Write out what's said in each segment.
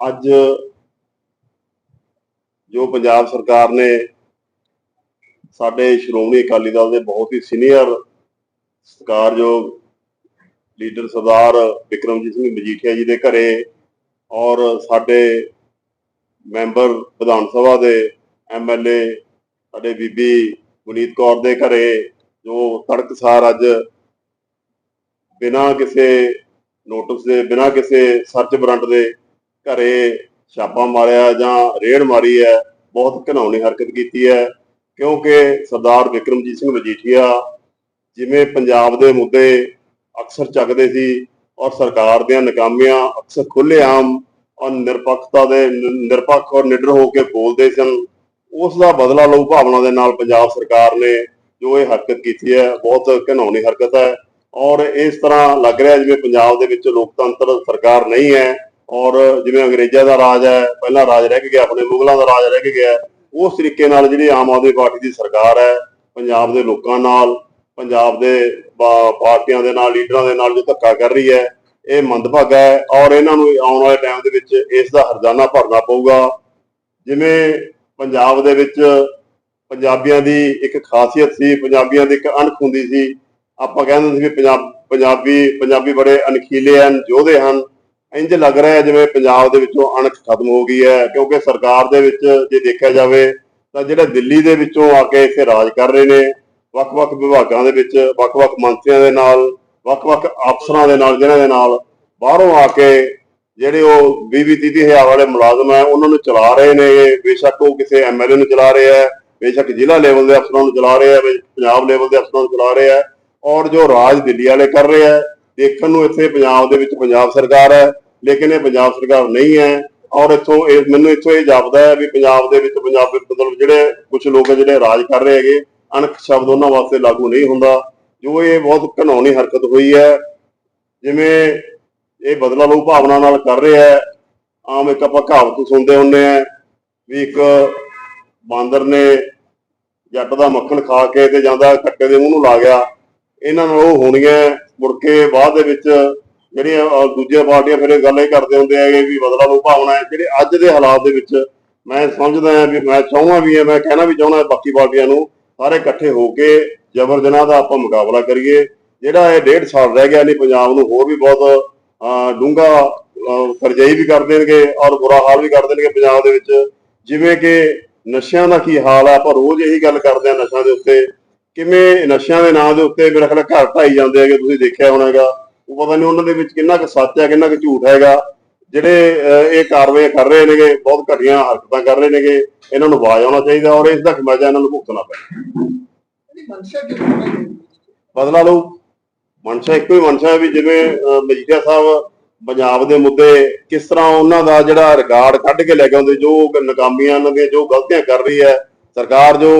ਅੱਜ ਜੋ ਪੰਜਾਬ ਸਰਕਾਰ ਨੇ ਸਾਡੇ ਸ਼੍ਰੋਮਣੀ ਅਕਾਲੀ ਦਲ ਦੇ ਬਹੁਤ ਹੀ ਸੀਨੀਅਰ ਸਤਿਕਾਰਯੋਗ ਲੀਡਰ ਸਰਦਾਰ ਵਿਕਰਮਜੀਤ ਸਿੰਘ ਮਜੀਠੀਆ ਜੀ ਦੇ ਘਰੇ ਔਰ ਸਾਡੇ ਮੈਂਬਰ ਵਿਧਾਨ ਸਭਾ ਦੇ ਐਮਐਲਏ ਸਾਡੇ ਬੀਬੀ ਗੁਨੀਤ ਕੌਰ ਦੇ ਘਰੇ ਜੋ ਤੜਕਸਾਰ ਅੱਜ ਬਿਨਾਂ ਕਿਸੇ ਨੋਟਿਸ ਦੇ, ਬਿਨਾਂ ਕਿਸੇ ਸਰਚ ਵਾਰੰਟ ਦੇ ਘਰੇ ਛਾਪਾ ਮਾਰਿਆ ਜਾਂ ਰੇਡ ਮਾਰੀ ਹੈ, ਬਹੁਤ ਘਿਨਾਉਣੀ ਹਰਕਤ ਕੀਤੀ ਹੈ, ਕਿਉਂਕਿ ਸਰਦਾਰ ਵਿਕਰਮਜੀਤ ਸਿੰਘ ਮਜੀਠੀਆ ਜਿਵੇਂ ਪੰਜਾਬ ਦੇ ਮੁੱਦੇ ਅਕਸਰ ਚੱਕਦੇ ਸੀ ਔਰ ਸਰਕਾਰ ਦੀਆਂ ਨਕਾਮੀਆਂ ਅਕਸਰ ਖੁੱਲ੍ਹੇਆਮ ਔਰ ਨਿਰਪੱਖਤਾ ਦੇ ਨਿਰਪੱਖ ਔਰ ਨਿਡਰ ਹੋ ਕੇ ਬੋਲਦੇ ਸਨ, ਉਸ ਦਾ ਬਦਲਾ ਲਊ ਭਾਵਨਾ ਦੇ ਨਾਲ ਪੰਜਾਬ ਸਰਕਾਰ ਨੇ ਜੋ ਇਹ ਹਰਕਤ ਕੀਤੀ ਹੈ, ਬਹੁਤ ਘਿਨਾਉਣੀ ਹਰਕਤ ਹੈ ਔਰ ਇਸ ਤਰ੍ਹਾਂ ਲੱਗ ਰਿਹਾ ਜਿਵੇਂ ਪੰਜਾਬ ਦੇ ਵਿੱਚ ਲੋਕਤੰਤਰ ਸਰਕਾਰ ਨਹੀਂ ਹੈ ਔਰ ਜਿਵੇਂ ਅੰਗਰੇਜ਼ਾਂ ਦਾ ਰਾਜ ਹੈ, ਪਹਿਲਾਂ ਰਾਜ ਰਹਿ ਗਿਆ, ਆਪਣੇ ਮੁਗਲਾਂ ਦਾ ਰਾਜ ਰਹਿ ਗਿਆ, ਉਸ ਤਰੀਕੇ ਨਾਲ ਜਿਹੜੀ ਆਮ ਆਦਮੀ ਪਾਰਟੀ ਦੀ ਸਰਕਾਰ ਹੈ, ਪੰਜਾਬ ਦੇ ਲੋਕਾਂ ਨਾਲ, ਪੰਜਾਬ ਦੇ ਪਾਰਟੀਆਂ ਦੇ ਨਾਲ, ਲੀਡਰਾਂ ਦੇ ਨਾਲ ਜੋ ਧੱਕਾ ਕਰ ਰਹੀ ਹੈ, ਇਹ ਮੰਦਭਾਗਾ ਹੈ ਔਰ ਇਹਨਾਂ ਨੂੰ ਆਉਣ ਵਾਲੇ ਟਾਈਮ ਦੇ ਵਿੱਚ ਇਸ ਦਾ ਹਰਜਾਨਾ ਭਰਨਾ ਪਊਗਾ। ਜਿਵੇਂ ਪੰਜਾਬ ਦੇ ਵਿੱਚ ਪੰਜਾਬੀਆਂ ਦੀ ਇੱਕ ਖਾਸੀਅਤ ਸੀ, ਪੰਜਾਬੀਆਂ ਦੀ ਇੱਕ ਅਣਖ ਹੁੰਦੀ ਸੀ, ਆਪਾਂ ਕਹਿੰਦੇ ਸੀ ਵੀ ਪੰਜਾਬ, ਪੰਜਾਬੀ ਪੰਜਾਬੀ ਬੜੇ ਅਣਖੀਲੇ ਹਨ, ਯੋਧੇ ਹਨ ਇੰਜ ਲੱਗ ਰਿਹਾ ਜਿਵੇਂ ਪੰਜਾਬ ਦੇ ਵਿੱਚੋਂ ਅਣਖ ਖਤਮ ਹੋ ਗਈ ਹੈ, ਕਿਉਂਕਿ ਸਰਕਾਰ ਦੇ ਵਿੱਚ ਜੇ ਦੇਖਿਆ ਜਾਵੇ ਤਾਂ ਜਿਹੜੇ ਦਿੱਲੀ ਦੇ ਵਿੱਚੋਂ ਆ ਕੇ ਇੱਥੇ ਰਾਜ ਕਰ ਰਹੇ ਨੇ, ਵੱਖ-ਵੱਖ ਵਿਭਾਗਾਂ ਦੇ ਵਿੱਚ, ਵੱਖ-ਵੱਖ ਮੰਤਰੀਆਂ ਦੇ ਨਾਲ, ਵੱਖ-ਵੱਖ ਅਫਸਰਾਂ ਦੇ ਨਾਲ ਜਿਨ੍ਹਾਂ ਦੇ ਨਾਲ ਬਾਹਰੋਂ ਆ ਕੇ ਜਿਹੜੇ ਉਹ 20-30 ਹਜ਼ਾਰ ਵਾਲੇ ਮੁਲਾਜ਼ਮ ਹੈ, ਉਹਨਾਂ ਨੂੰ ਚਲਾ ਰਹੇ ਨੇ। ਬੇਸ਼ੱਕ ਉਹ ਕਿਸੇ ਐਮਐਲਏ ਨੂੰ ਚਲਾ ਰਹੇ ਹੈ, ਬੇਸ਼ੱਕ ਜ਼ਿਲ੍ਹਾ ਲੈਵਲ ਦੇ ਅਫਸਰਾਂ ਨੂੰ ਚਲਾ ਰਹੇ ਹੈ ਬੇ- ਪੰਜਾਬ ਲੈਵਲ ਦੇ ਅਫਸਰਾਂ ਨੂੰ ਚਲਾ ਰਿਹਾ ਹੈ, ਔਰ ਜੋ ਰਾਜ ਦਿੱਲੀ ਵਾਲੇ ਕਰ ਰਹੇ ਹੈ ਦੇਖਣ ਨੂੰ ਇੱਥੇ ਪੰਜਾਬ ਦੇ ਵਿੱਚ ਪੰਜਾਬ ਸਰਕਾਰ ਹੈ, ਲੇਕਿਨ ਇਹ ਪੰਜਾਬ ਸਰਕਾਰ ਨਹੀਂ ਹੈ। ਔਰ ਇੱਥੋਂ ਇਹ, ਮੈਨੂੰ ਇੱਥੋਂ ਇਹ ਜਾਪਦਾ ਹੈ ਵੀ ਪੰਜਾਬ ਦੇ ਵਿੱਚ ਪੰਜਾਬ ਦੇ ਮਤਲਬ ਜਿਹੜੇ ਕੁਝ ਲੋਕ ਹੈ ਜਿਹੜੇ ਰਾਜ ਕਰ ਰਹੇ ਹੈਗੇ, ਅਣਖ ਸ਼ਬਦ ਉਹਨਾਂ ਵਾਸਤੇ ਲਾਗੂ ਨਹੀਂ ਹੁੰਦਾ। ਜੋ ਇਹ ਬਹੁਤ ਘਿਨਾਉਣੀ ਹਰਕਤ ਹੋਈ ਹੈ, ਜਿਵੇਂ ਇਹ ਬਦਲਾ ਲਊ ਭਾਵਨਾ ਨਾਲ ਕਰ ਰਿਹਾ ਹੈ, ਆਮ ਇੱਕ ਆਪਾਂ ਕਹਾਵਤ ਸੁਣਦੇ ਹੁੰਦੇ ਆ ਵੀ ਇੱਕ ਬਾਂਦਰ ਨੇ ਜੱਟ ਦਾ ਮੱਖਣ ਖਾ ਕੇ ਤੇ ਜਾਂਦਾ ਕੱਟੇ ਦੇ ਮੂੰਹ ਨੂੰ ਲਾ ਗਿਆ। ਇਹਨਾਂ ਨਾਲ ਉਹ ਹੋਣੀਆਂ ਮੁੜ ਕੇ ਬਾਅਦ ਦੇ ਵਿੱਚ ਜਿਹੜੀਆਂ ਦੂਜੀਆਂ ਪਾਰਟੀਆਂ ਫਿਰ ਇਹ ਗੱਲ ਇਹ ਕਰਦੇ ਹੁੰਦੇ ਹੈਗੇ ਵੀ ਬਦਲਾ ਲਊ ਭਾਵਨਾ ਹੈ। ਜਿਹੜੇ ਅੱਜ ਦੇ ਹਾਲਾਤ ਦੇ ਵਿੱਚ ਮੈਂ ਸਮਝਦਾ ਹਾਂ ਵੀ ਮੈਂ ਚਾਹੁੰਦਾ ਵੀ ਹੈ, ਮੈਂ ਕਹਿਣਾ ਵੀ ਚਾਹੁੰਦਾ ਬਾਕੀ ਪਾਰਟੀਆਂ ਨੂੰ ਸਾਰੇ ਇਕੱਠੇ ਹੋ ਕੇ ਜ਼ਬਰ ਜਨਾਹ ਦਾ ਆਪਾਂ ਮੁਕਾਬਲਾ ਕਰੀਏ। ਜਿਹੜਾ ਇਹ ਡੇਢ ਸਾਲ ਰਹਿ ਗਿਆ ਨਹੀਂ ਪੰਜਾਬ ਨੂੰ, ਹੋਰ ਵੀ ਬਹੁਤ ਡੂੰਗਾ ਕਰਜਾਈ ਵੀ ਕਰ ਦੇਣਗੇ ਔਰ ਬੁਰਾ ਹਾਲ ਵੀ ਕਰ ਦੇਣਗੇ ਪੰਜਾਬ ਦੇ ਵਿੱਚ। ਜਿਵੇਂ ਕਿ ਨਸ਼ਿਆਂ ਦਾ ਕੀ ਹਾਲ ਆ ਆਪਾਂ ਰੋਜ਼ ਇਹੀ ਗੱਲ ਕਰਦੇ ਆ ਨਸ਼ਿਆਂ ਦੇ ਉੱਤੇ। ਕਿਵੇਂ ਨਸ਼ਿਆਂ ਦੇ ਨਾਂ ਦੇ ਉੱਤੇ ਮੇਰੇ ਖਿਆਲ ਘਰ ਢਾਈ ਜਾਂਦੇ ਹੈਗੇ ਤੁਸੀਂ ਦੇਖਿਆ ਹੋਣਾਗਾ। ਉਹ ਪਤਾ ਨਹੀਂ ਉਹਨਾਂ ਦੇ ਵਿੱਚ ਕਿੰਨਾ ਕੁ ਸੱਚ ਹੈ ਕਿੰਨਾ ਕੁ ਝੂਠ ਹੈਗਾ। ਜਿਹੜੇ ਇਹ ਕਾਰਵਾਈ ਕਰ ਰਹੇ ਨੇਗੇ ਬਹੁਤ ਘਟੀਆਂ ਹਰਕਤਾਂ ਕਰ ਰਹੇ ਨੇਗੇ ਇਹਨਾਂ ਨੂੰ ਆਵਾਜ਼ ਆਉਣਾ ਚਾਹੀਦਾ ਔਰ ਇਸ ਦਾ ਖਮਿਆਜਾ ਇਹਨਾਂ ਨੂੰ ਭੁਗਤਣਾ ਹੋਣੀ ਬਦਲਾ ਲਓ। ਮਨਸ਼ਾ ਇੱਕੋ ਹੀ ਮਨਸ਼ਾ ਹੈ ਵੀ ਜਿਵੇਂ ਮਜੀਠੀਆ ਸਾਹਿਬ ਪੰਜਾਬ ਦੇ ਮੁੱਦੇ ਕਿਸ ਤਰ੍ਹਾਂ ਉਹਨਾਂ ਦਾ ਜਿਹੜਾ ਰਿਕਾਰਡ ਕੱਢ ਕੇ ਲੈ ਕੇ ਆਉਂਦੇ ਜੋ ਨਾਕਾਮੀਆਂ ਉਹਨਾਂ ਦੀਆਂ ਜੋ ਗਲਤੀਆਂ ਕਰ ਰਹੀ ਹੈ ਸਰਕਾਰ ਜੋ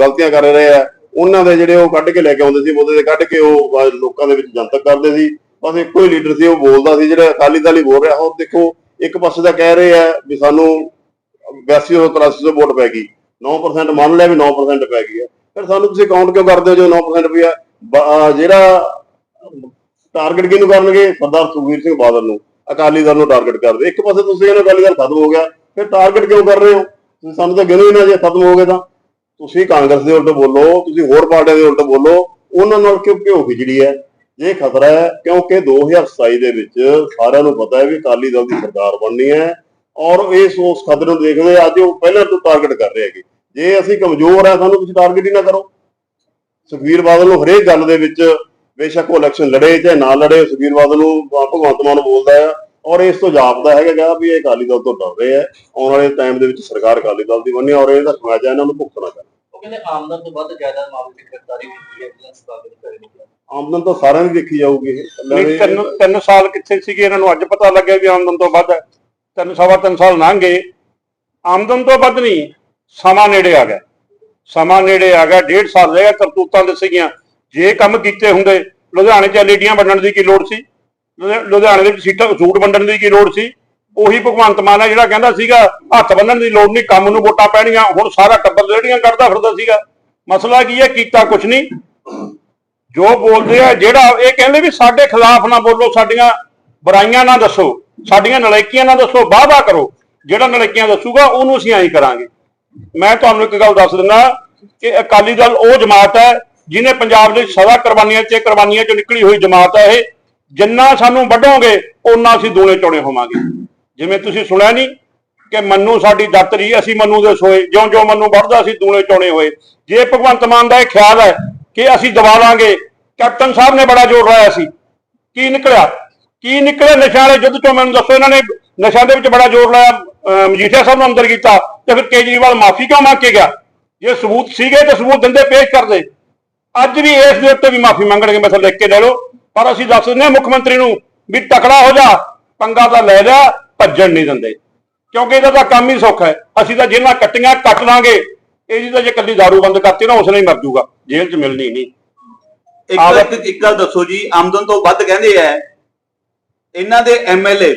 ਗਲਤੀਆਂ ਕਰ ਰਹੇ ਹੈ ਉਹਨਾਂ ਦੇ ਜਿਹੜੇ ਉਹ ਕੱਢ ਕੇ ਲੈ ਕੇ ਆਉਂਦੇ ਸੀ, ਉਹਦੇ ਦੇ ਕੱਢ ਕੇ ਉਹ ਲੋਕਾਂ ਦੇ ਵਿੱਚ ਜਨਤਕ ਕਰਦੇ ਸੀ। ਬਸ ਇੱਕੋ ਹੀ ਲੀਡਰ ਸੀ, ਉਹ ਬੋਲਦਾ ਸੀ, ਜਿਹੜਾ ਅਕਾਲੀ ਦਲ ਹੀ ਬੋਲ ਰਿਹਾ, ਹੁਣ ਦੇਖੋ, ਇੱਕ ਪਾਸੇ ਦਾ ਕਹਿ ਰਹੇ ਆ ਵੀ ਸਾਨੂੰ 82 ਤੋਂ 83 ਤੋਂ ਵੋਟ ਪੈ ਗਈ 9% ਮੰਨ ਲਿਆ ਵੀ 9% ਪੈ ਗਈ ਹੈ ਫਿਰ ਸਾਨੂੰ ਤੁਸੀਂ ਕਾਊਂਟ ਕਿਉਂ ਕਰਦੇ ਹੋ ਜੋ 9% ਵੀ ਬ- ਜਿਹੜਾ ਟਾਰਗੇਟ ਕਿਹਨੂੰ ਕਰਨਗੇ? ਸਰਦਾਰ ਸੁਖਬੀਰ ਸਿੰਘ ਬਾਦਲ ਨੂੰ, ਅਕਾਲੀ ਦਲ ਨੂੰ ਟਾਰਗੇਟ ਕਰਦੇ। ਇੱਕ ਪਾਸੇ ਤੁਸੀਂ ਇਹਨਾਂ ਅਕਾਲੀ ਦਲ ਖਤਮ ਹੋ ਗਿਆ, ਫਿਰ ਟਾਰਗੇਟ ਕਿਉਂ ਕਰ ਰਹੇ ਹੋ? ਤੁਸੀਂ ਸਾਨੂੰ ਤਾਂ ਗਿਣੋ ਹੀ ਨਾ ਜੇ ਖਤਮ ਹੋ ਗਏ ਤਾਂ। ਤੁਸੀਂ ਕਾਂਗਰਸ ਦੇ ਉਲਟ ਬੋਲੋ, ਤੁਸੀਂ ਹੋਰ ਪਾਰਟੀਆਂ ਦੇ ਉਲਟ ਬੋਲੋ, ਉਹਨਾਂ ਨਾਲ ਕਿਉਂ ਕਿਉਂ ਖਿਚੜੀ ਹੈ? ਇਹ ਖਤਰਾ ਹੈ ਕਿਉਂਕਿ 2027 ਦੇ ਵਿੱਚ ਸਾਰਿਆਂ ਨੂੰ ਪਤਾ ਹੈ ਵੀ ਅਕਾਲੀ ਦਲ ਦੀ ਸਰਕਾਰ ਬਣਨੀ ਹੈ ਔਰ ਇਸ ਉਸ ਖਤਰੇ ਨੂੰ ਦੇਖਦੇ ਅੱਜ ਉਹ ਪਹਿਲਾਂ ਤੋਂ ਟਾਰਗੇਟ ਕਰ ਰਹੇ ਹੈਗੇ। ਜੇ ਅਸੀਂ ਕਮਜ਼ੋਰ ਆ ਸਾਨੂੰ ਤੁਸੀਂ ਟਾਰਗੇਟ ਹੀ ਨਾ ਕਰੋ। ਸੁਖਬੀਰ ਬਾਦਲ ਨੂੰ ਹਰੇਕ ਗੱਲ ਦੇ ਵਿੱਚ ਬੇਸ਼ੱਕ ਉਹ ਇਲੈਕਸ਼ਨ ਲੜੇ, ਚਾਹੇ ਨਾ ਲੜੇ, ਸੁਖਬੀਰ ਬਾਦਲ ਨੂੰ ਭਗਵੰਤ ਮਾਨ ਬੋਲਦਾ ਹੈ। ਔਰ ਇਸ ਤੋਂ ਜਾਪਦਾ ਹੈਗਾ ਵੀ ਇਹ ਅਕਾਲੀ ਦਲ ਤੋਂ ਡਰ ਰਹੇ ਹੈ ਆਉਣ ਵਾਲੇ ਟਾਈਮ ਦੇ ਵਿੱਚ ਸਰਕਾਰ ਅਕਾਲੀ ਦਲ ਦੀ ਬਣਨੀ ਔਰ ਇਹਦਾ ਖਮਾਜਾ ਇਹਨਾਂ ਨੂੰ ਭੁਗਤਣਾ ਪੈਣਾ ਉਹ ਕਹਿੰਦੇ ਆਮਦਨ ਤੋਂ ਵੱਧ ਜਾਇਦਾਦ ਮਾਮਲੇ ਦੀ ਗ੍ਰਿਫਤਾਰੀ ਕੀਤੀ ਹੈ ਜਿਹੜਾ ਸਤਾਬਿਤ ਕਰੇ ਨਹੀਂ ਆਮਦਨ ਤਾਂ ਸਾਰਿਆਂ ਦੀ ਦੇਖੀ ਜਾਊਗੀ ਇਹ। ਤਿੰਨ ਤਿੰਨ ਸਾਲ ਕਿੱਥੇ ਸੀਗੇ ਇਹਨਾਂ ਨੂੰ ਅੱਜ ਪਤਾ ਲੱਗਿਆ ਵੀ ਆਮਦਨ ਤੋਂ ਵੱਧ ਹੈ। ਤਿੰਨ ਸਵਾ ਤਿੰਨ ਸਾਲ ਲੰਘ ਗਏ। ਆਮਦਨ ਤੋਂ ਵੱਧ ਨਹੀਂ ਸਮਾਂ ਨੇੜੇ ਆ ਗਿਆ। ਸਮਾਂ ਨੇੜੇ ਆ ਗਿਆ ਡੇਢ ਸਾਲ ਰਹਿ ਗਿਆ ਕਰਤੂਤਾਂ ਦੇ ਸੀਗੀਆਂ ਜੇ ਕੰਮ ਕੀਤੇ ਹੁੰਦੇ ਲੁਧਿਆਣੇ 'ਚ ਐਲਈਡੀਆਂ ਵੰਡਣ ਦੀ ਕੀ ਲੋੜ ਸੀ? ਲੁਧਿਆਣੇ ਦੇ ਵਿੱਚ ਸੀਟਾਂ ਸੂਟ ਵੰਡਣ ਦੀ ਕੀ ਲੋੜ ਸੀ? ਉਹੀ ਭਗਵੰਤ ਮਾਨ ਹੈ ਜਿਹੜਾ ਕਹਿੰਦਾ ਸੀਗਾ, ਹੱਥ ਬੰਨਣ ਦੀ ਲੋੜ ਨਹੀਂ, ਕੰਮ ਨੂੰ ਵੋਟਾਂ ਪੈਣੀਆਂ, ਹੁਣ ਸਾਰਾ ਟੱਬਰ ਜਿਹੜੀਆਂ ਕਰਦਾ ਫਿਰਦਾ ਸੀਗਾ। ਮਸਲਾ ਕੀ ਹੈ? ਕੀਤਾ ਕੁਛ ਨਹੀਂ। ਜੋ ਬੋਲਦੇ ਆ, ਜਿਹੜਾ ਇਹ ਕਹਿੰਦੇ ਵੀ ਸਾਡੇ ਖਿਲਾਫ ਨਾ ਬੋਲੋ, ਸਾਡੀਆਂ ਬੁਰਾਈਆਂ ਨਾ ਦੱਸੋ, ਸਾਡੀਆਂ ਨਲਾਇਕੀਆਂ ਨਾ ਦੱਸੋ, ਵਾਅਦਾ ਕਰੋ। ਜਿਹੜਾ ਨਲਾਇਕੀਆਂ ਦੱਸੂਗਾ, ਉਹਨੂੰ ਅਸੀਂ ਐਂ ਕਰਾਂਗੇ। ਮੈਂ ਤੁਹਾਨੂੰ ਇੱਕ ਗੱਲ ਦੱਸ ਦਿੰਦਾ ਕਿ ਅਕਾਲੀ ਦਲ ਉਹ ਜਮਾਤ ਹੈ, ਜਿਹਨੇ ਪੰਜਾਬ ਦੇ ਸਦਾ ਕੁਰਬਾਨੀਆਂ ਚ, ਕੁਰਬਾਨੀਆਂ ਚੋਂ ਨਿਕਲੀ ਹੋਈ ਜਮਾਤ ਹੈ ਇਹ। ਜਿੰਨਾ ਸਾਨੂੰ ਵੱਢੋਗੇ, ਓਨਾ ਅਸੀਂ ਦੂਲੇ ਚੋਣੇ ਹੋਵਾਂਗੇ। ਜਿਵੇਂ ਤੁਸੀਂ ਸੁਣਿਆ ਨਹੀਂ ਕਿ ਮੰਨੂ ਸਾਡੀ ਦਾਤਰੀ ਅਸੀਂ ਮੰਨੂ ਦੇ ਸੋਏ। ਜਿਉਂ ਜਿਉਂ ਮੰਨੂ ਵੱਢਦਾ, ਅਸੀਂ ਦੂਲੇ ਚੋਣੇ ਹੋਏ। ਜੇ ਭਗਵੰਤ ਮਾਨ ਦਾ ਇਹ ਖਿਆਲ ਹੈ ਕਿ ਅਸੀਂ ਦਬਾ ਲਾਂਗੇ, ਕੈਪਟਨ ਸਾਹਿਬ ਨੇ ਬੜਾ ਜ਼ੋਰ ਲਾਇਆ ਸੀ। ਕੀ ਨਿਕਲਿਆ? ਕੀ ਨਿਕਲਿਆ? ਨਸ਼ਿਆਂ ਵਾਲੇ ਯੁੱਧ ਚੋਂ ਮੈਨੂੰ ਦੱਸੋ, ਇਹਨਾਂ ਨੇ ਨਸ਼ਿਆਂ ਦੇ ਵਿੱਚ ਬੜਾ ਜ਼ੋਰ ਲਾਇਆ, ਅਹ ਮਜੀਠੀਆ ਸਾਹਿਬ ਨੂੰ ਅੰਦਰ ਕੀਤਾ ਤੇ ਫਿਰ ਕੇਜਰੀਵਾਲ ਮਾਫੀ ਕਿਉਂ ਮੰਗ ਕੇ ਗਿਆ? ਜੇ ਸਬੂਤ ਸੀਗੇ ਤੇ ਸਬੂਤ ਦਿੰਦੇ, ਪੇਸ਼ ਕਰਦੇ। ਅੱਜ ਵੀ ਇਸ ਦੇ ਉੱਤੇ ਵੀ ਮਾਫੀ ਮੰਗਣਗੇ, ਮੈਂ ਲਿਖ ਕੇ ਲੈ ਲਓ। ਪਰ ਅਸੀਂ ਦੱਸ ਦਿੰਦੇ ਹਾਂ ਮੁੱਖ ਮੰਤਰੀ ਨੂੰ ਵੀ ਤਕੜਾ ਹੋ ਜਾ ਪੰਗਾ ਤਾਂ ਲੈ ਲਿਆ ਭੱਜਣ ਨਹੀਂ ਦਿੰਦੇ। ਕਿਉਂਕਿ ਇਹਦਾ ਤਾਂ ਕੰਮ ਹੀ ਸੌਖਾ ਹੈ। ਅਸੀਂ ਤਾਂ ਜਿਹਨਾਂ ਕੱਟੀਆਂ ਕੱਟ ਲਾਂਗੇ ਇਹਦੀ ਤਾਂ ਜੇ ਕੱਲੀ ਦਾਰੂ ਬੰਦ ਕਰਤੀ ਨਾ ਉਸਨੇ ਹੀ ਮਰ ਜਾਊਗਾ ਜੇਲ੍ਹ 'ਚ ਮਿਲਣੀ ਨਹੀਂ। ਇੱਕ ਇੱਕ- ਗੱਲ ਦੱਸੋ ਜੀ ਆਮਦਨ ਤੋਂ ਵੱਧ ਕਹਿੰਦੇ ਆ ਇਹਨਾਂ ਦੇ ਐਮਐਲਏ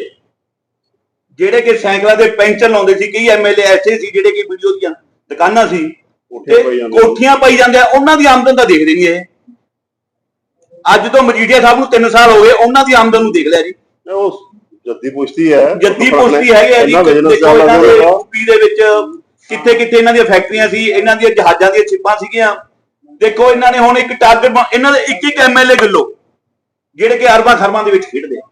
ਜਿਹੜੇ ਕਿ ਸਾਈਕਲਾਂ ਦੇ ਪੈਂਚਰ ਲਾਉਂਦੇ ਸੀ ਕਈ ਐਮਐਲਏ ਐਸੇ ਸੀ ਜਿਹੜੇ ਕਿ ਵੀਡੀਓ ਦੀਆਂ ਦੁਕਾਨਾਂ ਸੀ। ਕੋਠੀਆਂ ਪਾਈ ਜਾਂਦੇ ਆ ਉਹਨਾਂ ਦੀ ਆਮਦਨ ਤਾਂ ਦੇਖਦੇ ਨਹੀਂ ਇਹ। ਅੱਜ ਤੋਂ ਮਜੀਠੀਆ ਸਾਹਿਬ ਨੂੰ 3 ਸਾਲ ਹੋ ਗਏ ਉਹਨਾਂ ਦੀ ਆਮਦਨ ਨੂੰ ਦੇਖ ਲਿਆ ਜੀ। ਉਹ ਜੱਦੀ ਪੁਸ਼ਤੀ ਹੈ ਜੱਦੀ ਪੁਸ਼ਤੀ ਹੈਗੇ ਆ ਜੀ। ਇਹਨਾਂ ਦੇਖੋ ਦੇ। ਯੂਪੀ ਦੇ ਵਿੱਚ ਕਿੱਥੇ ਕਿੱਥੇ ਇਹਨਾਂ ਦੀਆਂ ਫੈਕਟਰੀਆਂ ਸੀ ਇਹਨਾਂ ਦੀਆਂ ਜਹਾਜ਼ਾਂ ਦੀਆਂ ਛਿੱਪਾਂ ਸੀਗੀਆਂ। ਦੇਖੋ ਇਹਨਾਂ ਨੇ ਹੁਣ ਇੱਕ ਟਾਰਗੇਟ ਇਹਨਾਂ ਦੇ ਇੱਕ ਇੱਕ ਐਮਐਲਏ ਕਿਲੋ ਜਿਹੜੇ ਕਿ ਅਰਬਾਂ ਖਰਮਾਂ ਦੇ ਵਿੱਚ ਖੇਡਦੇ ਆ।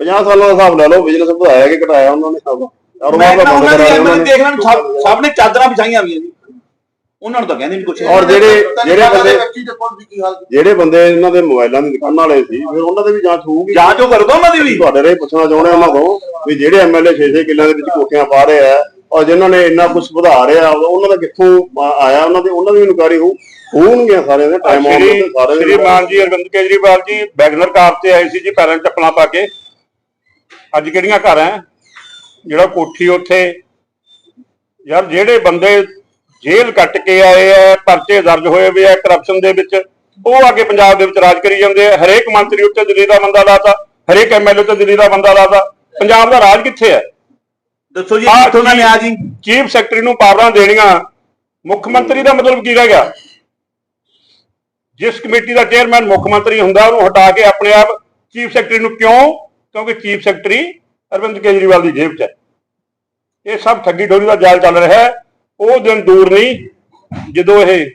50 ਸਾਲਾਂ ਦਾ ਹਿਸਾਬ ਲੈ ਲਓ ਬਿਜ਼ਨਸ ਵਧਾਇਆ ਕਿ ਘਟਾਇਆ ਉਹਨਾਂ ਨੇ ਸਭ ਮੈਂ ਉਹਨਾਂ ਦੀ ਦੇਖ ਲੈਣ ਸਭ ਸਭ ਨੇ ਚਾਦਰਾਂ ਵਿਛਾਈਆਂ ਹੋਈਆਂ ਜੀ। ਉਹਨਾਂ ਨੂੰ ਤਾਂ ਕਹਿੰਦੇ ਨਹੀਂ ਕੁਛ ਔਰ ਜਿਹੜੇ ਜਿਹੜੇ ਬੰਦੇ ਬੱਚੀ ਦੇ ਕੋਲ ਵੀ ਕੀ ਹਾਲ ਜਿਹੜੇ ਬੰਦੇ ਇਹਨਾਂ ਦੇ ਮੋਬਾਈਲਾਂ ਦੀ ਦੁਕਾਨਾਂ ਵਾਲੇ ਸੀ ਫਿਰ ਉਹਨਾਂ ਦੇ ਵੀ ਜਾਂਚ ਹੋਊਗੀ। ਜਾਂਚ ਉਹ ਕਰਦਾ ਉਹਨਾਂ ਦੀ ਵੀ? ਤੁਹਾਡੇ ਰੇ ਪੁੱਛਣਾ ਚਾਹੁੰਦੇ ਉਹਨਾਂ ਤੋਂ। ਵੀ ਜਿਹੜੇ ਐਮਐਲਏ 6-6 ਕਿੱਲਿਆਂ ਦੇ ਵਿੱਚ ਕੋਠੀਆਂ ਪਾ ਰਹੇ ਆ ਔਰ ਜਿਨ੍ਹਾਂ ਨੇ ਇੰਨਾ ਕੁਝ ਵਧਾ ਰਿਹਾ ਉਹਨਾਂ ਦਾ ਕਿੱਥੋਂ ਆਇਆ ਉਹਨਾਂ ਦੇ ਉਹਨਾਂ ਦੀ ਵੀ ਇਨਕੁਆਰੀ ਹੋਊ। ਹੋਣਗੀਆਂ ਸਾਰਿਆਂ ਦੇ ਟਾਈਮ ਆਉਣ ਸ਼੍ਰੀ ਤੇ ਸਾਰੇ ਸ਼੍ਰੀ ਮਾਨ ਜੀ ਅਰਵਿੰਦ ਕੇਜਰੀਵਾਲ ਜੀ ਵੈਗਨਰ ਕਾਰ ਤੇ ਆਏ ਸੀ ਜੀ ਪੈਰਾਂ 'ਚ ਚੱਪਲਾਂ ਪਾ ਕੇ। ਅੱਜ ਕਿਹੜੀਆਂ ਘਰ ਜਿਹੜਾ ਕੋਠੀ ਉੱਥੇ। ਯਾਰ ਜਿਹੜੇ ਬੰਦੇ ਜੇਲ੍ਹ ਕੱਟ ਕੇ ਆਏ ਆ ਪਰਚੇ ਦਰਜ ਹੋਏ ਹੋਏ ਆ ਕਰਪਸ਼ਨ ਦੇ ਵਿੱਚ। ਉਹ ਆ ਕੇ ਪੰਜਾਬ ਦੇ ਵਿੱਚ ਰਾਜ ਕਰੀ ਜਾਂਦੇ ਆ। ਹਰੇਕ ਮੰਤਰੀ ਉੱਤੇ ਦਿੱਲੀ ਦਾ ਬੰਦਾ ਲਾਤਾ ਹਰੇਕ ਐਮਐਲਏ ਉੱਤੇ ਦਿੱਲੀ ਦਾ ਬੰਦਾ ਲਾਤਾ। ਪੰਜਾਬ ਦਾ ਰਾਜ ਕਿੱਥੇ ਹੈ ਦੱਸੋ ਜੀ ਕਿੱਥੋਂ ਦਾ ਨਿਆਂ ਜੀ? ਚੀਫ ਸੈਕਟਰੀ ਨੂੰ ਪਾਵਰਾਂ ਦੇਣੀਆਂ। ਮੁੱਖ ਮੰਤਰੀ ਦਾ ਮਤਲਬ ਕੀ ਰਹਿ ਗਿਆ? ਜਿਸ ਕਮੇਟੀ ਦਾ ਚੇਅਰਮੈਨ ਮੁੱਖ ਮੰਤਰੀ ਹੁੰਦਾ ਉਹਨੂੰ ਹਟਾ ਕੇ ਆਪਣੇ ਆਪ ਚੀਫ ਸੈਕਟਰੀ ਨੂੰ ਕਿਉਂ? ਕਿਉਂਕਿ ਚੀਫ ਸੈਕਟਰੀ ਅਰਵਿੰਦ ਕੇਜਰੀਵਾਲ ਦੀ ਜੇਬ 'ਚ ਹੈ। ਇਹ ਸਭ ਠੱਗੀ ਠੋਰੀ ਦਾ ਜਾਲ ਚੱਲ ਰਿਹਾ ਹੈ। ਉਹ ਦਿਨ ਦੂਰ ਨਹੀਂ, ਜਦੋਂ ਇਹ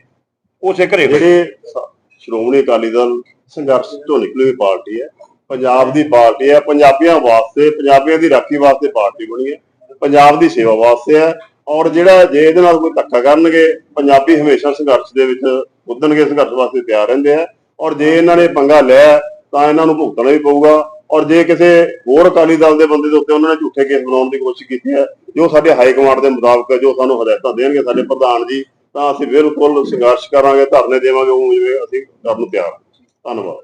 ਉਸੇ ਘਰੇ ਹੋਏ। ਜਿਹੜੇ ਸ- ਸ਼੍ਰੋਮਣੀ ਅਕਾਲੀ ਦਲ ਸੰਘਰਸ਼ ਤੋਂ ਨਿਕਲੀ ਹੋਈ ਪਾਰਟੀ ਹੈ, ਪੰਜਾਬ ਦੀ ਪਾਰਟੀ ਹੈ, ਪੰਜਾਬੀਆਂ ਵਾਸਤੇ, ਪੰਜਾਬੀਆਂ ਦੀ ਰਾਖੀ ਵਾਸਤੇ ਪਾਰਟੀ ਬਣੀ ਹੈ, ਪੰਜਾਬ ਦੀ ਸੇਵਾ ਵਾਸਤੇ ਹੈ, ਔਰ ਜਿਹੜਾ ਜੇ ਇਹਦੇ ਨਾਲ ਕੋਈ ਧੱਕਾ ਕਰਨਗੇ, ਪੰਜਾਬੀ ਹਮੇਸ਼ਾ ਸੰਘਰਸ਼ ਦੇ ਵਿੱਚ ਉੱਦਣਗੇ ਸੰਘਰਸ਼ ਵਾਸਤੇ ਤਿਆਰ ਰਹਿੰਦੇ ਆ, ਔਰ ਜੇ ਇਹਨਾਂ ਨੇ ਪੰਗਾ ਲਿਆ, ਤਾਂ ਇਹਨਾਂ ਨੂੰ ਭੁਗਤਣਾ ਵੀ ਪਊਗਾ ਔਰ ਜੇ ਕਿਸੇ ਹੋਰ ਅਕਾਲੀ ਦਲ ਦੇ ਬੰਦੇ ਦੇ ਉੱਤੇ ਉਹਨਾਂ ਨੇ ਝੂਠੇ ਕੇਸ ਬਣਾਉਣ ਦੀ ਕੋਸ਼ਿਸ਼ ਕੀਤੀ ਹੈ, ਜੋ ਸਾਡੇ ਹਾਈ ਕਮਾਂਡ ਦੇ ਮੁਤਾਬਕ ਜੋ ਸਾਨੂੰ ਹਦਾਇਤਾਂ ਦੇਣਗੇ, ਸਾਡੇ ਪ੍ਰਧਾਨ ਜੀ, ਤਾਂ ਅਸੀਂ ਬਿਲਕੁਲ ਸੰਘਰਸ਼ ਕਰਾਂਗੇ, ਧਰਨੇ ਦੇਵਾਂਗੇ ਉਹ ਜਿਵੇਂ ਅਸੀਂ ਕਰਨ ਨੂੰ ਤਿਆਰ ਧੰਨਵਾਦ।